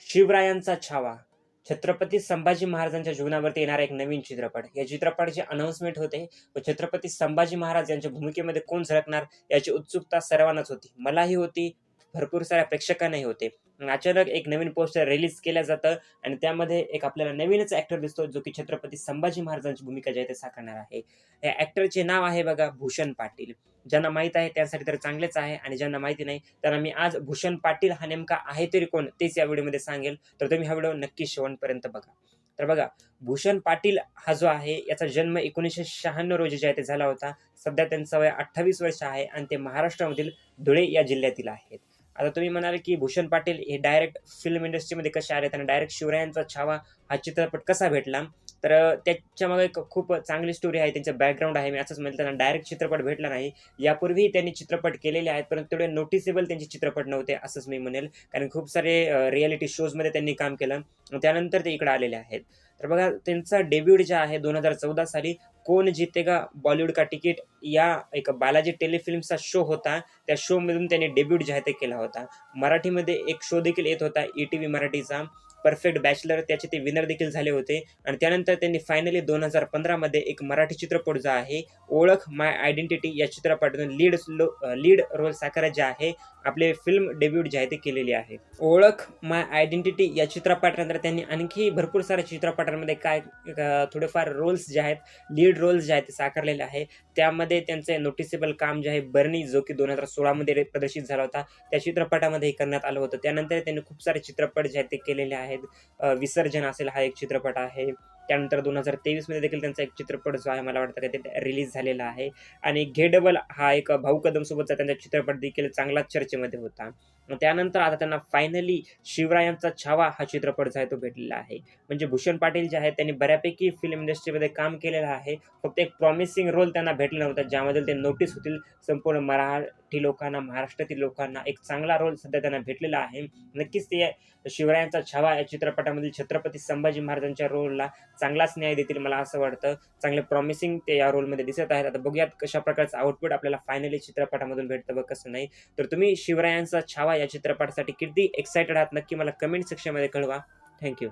शिवरायांचा छावा. छत्रपती संभाजी महाराजांच्या जीवनावरती येणारा एक नवीन चित्रपट. या चित्रपटाची अनाऊन्समेंट होते. व छत्रपती संभाजी महाराज यांच्या भूमिकेमध्ये कोण झळकणार याची उत्सुकता सर्वांनाच होती. मलाही होती. भरपूर साऱ्या प्रेक्षकांनाही होते. अचानक एक नवीन पोस्टर रिलीज केलं जातं आणि त्यामध्ये एक आपल्याला नवीनच ऍक्टर दिसतो जो की छत्रपती संभाजी महाराजांची भूमिका जी आहे ते साकारणार आहे. या ऍक्टरचे नाव आहे बघा भूषण पाटील. ज्यांना माहीत आहे त्यासाठी तर चांगलेच आहे आणि ज्यांना माहिती नाही त्यांना मी आज भूषण पाटील हा नेमका आहे तरी कोण तेच या व्हिडिओमध्ये सांगेल. तर तुम्ही हा व्हिडिओ नक्की शेवटपर्यंत बघा. तर बघा भूषण पाटील हा जो आहे याचा जन्म एकोणीसशे शहाण्णव रोजी जे आहे ते झाला होता. सध्या त्यांचं वय अठ्ठावीस वर्ष आहे आणि ते महाराष्ट्रामधील धुळे या जिल्ह्यातील आहेत. आता तुम्ही म्हणाल की भूषण पाटील हे डायरेक्ट फिल्म इंडस्ट्रीमध्ये कसे आले त्यांना डायरेक्ट शिवरायांचा छावा हा चित्रपट कसा भेटला? तर त्याच्यामागे एक खूप चांगली स्टोरी आहे त्यांचं बॅकग्राऊंड आहे मी असंच म्हणलं त्यांना डायरेक्ट चित्रपट भेटला नाही. यापूर्वी त्यांनी चित्रपट केलेले आहेत परंतु तेवढे नोटिसेबल त्यांचे चित्रपट नव्हते असंच मी म्हणेल. कारण खूप सारे रियालिटी शोजमध्ये त्यांनी काम केलं. त्यानंतर ते इकडे आलेले आहेत. तर बघा त्यांचा डेब्यूट जे आहे दोन हजार चौदा साली कोण जितेगा बॉलिवूड का तिकीट या एक बालाजी टेलिफिल्मचा शो होता. त्या शोमधून त्यांनी डेब्यूट जे आहे ते केला होता. मराठीमध्ये एक शो देखील येत होता ई टी व्ही मराठीचा. परफेक्ट बॅचलर त्याचे ते विनर देखील झाले होते. आणि त्यानंतर त्यांनी फायनली दोन हजार पंधरामध्ये एक मराठी चित्रपट जो आहे ओळख माय आयडेंटिटी या चित्रपटातून लीड लो लीड रोल साकारत जे आहे आपले फिल्म डेब्यूट जे आहे ते केलेली आहे. ओळख माय आयडेंटिटी या चित्रपटानंतर त्यांनी आणखी भरपूर साऱ्या चित्रपटांमध्ये काय थोडेफार रोल्स जे आहेत लीड रोल्स जे आहेत ते साकारलेले आहे. त्यामध्ये त्यांचे नोटिसेबल काम जे आहे बर्नी जो की दोन हजार सोळामध्ये प्रदर्शित झाला होता त्या चित्रपटामध्ये करण्यात आलं होतं. त्यानंतर त्यांनी खूप सारे चित्रपट जे आहेत ते केलेले आहेत. विसर्जन असेल हा एक चित्रपट आहे. त्यानंतर दोन हजार तेवीसमध्ये देखील त्यांचा एक चित्रपट जो आहे मला वाटतं की ते रिलीज झालेला आहे. आणि घेडबल हा एक भाऊ कदमसोबतचा त्यांचा चित्रपट देखील चांगलाच चर्चेमध्ये होता. त्यानंतर आता त्यांना फायनली शिवरायांचा छावा हा चित्रपट जो आहे तो भेटलेला आहे. म्हणजे भूषण पाटील जे आहेत त्यांनी बऱ्यापैकी फिल्म इंडस्ट्रीमध्ये काम केलेलं आहे. फक्त एक प्रॉमिसिंग रोल त्यांना भेटला नव्हता ज्यामध्ये ते नोटीस होतील संपूर्ण मराठी लोकांना महाराष्ट्रातील लोकांना. एक चांगला रोल सध्या त्यांना भेटलेला आहे. नक्कीच ते शिवरायांचा छावा या चित्रपटामधील छत्रपती संभाजी महाराजांच्या रोलला चांगलाच न्याय देतील मला असं वाटतं. चांगले प्रॉमिसिंग ते या रोलमध्ये दिसत आहेत. आता बघूयात कशा प्रकारचं आउटपुट आपल्याला फायनली चित्रपटामधून भेटतं व कसं नाही. तर तुम्ही शिवरायांचा छावा या चित्रपटासाठी किती एक्सायटेड आहात नक्की मला कमेंट सेक्शनमध्ये कळवा. थँक्यू